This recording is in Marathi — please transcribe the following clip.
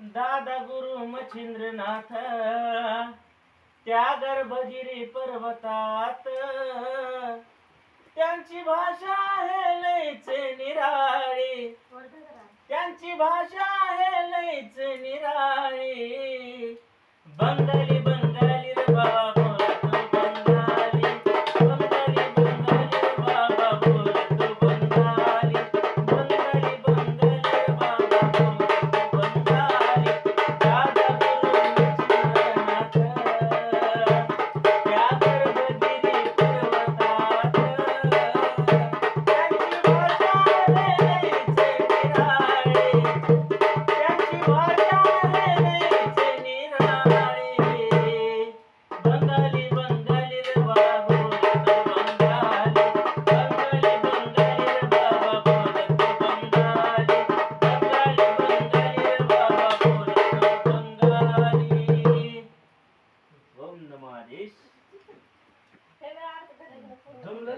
दादा गुरु मच्छिंद्रनाथ त्या गर्भगिरी पर्वतात त्यांची भाषा हे लयचे निराळी. त्यांची भाषा हे लयचे निराळी. बंगली তোমার ইস ধুমলে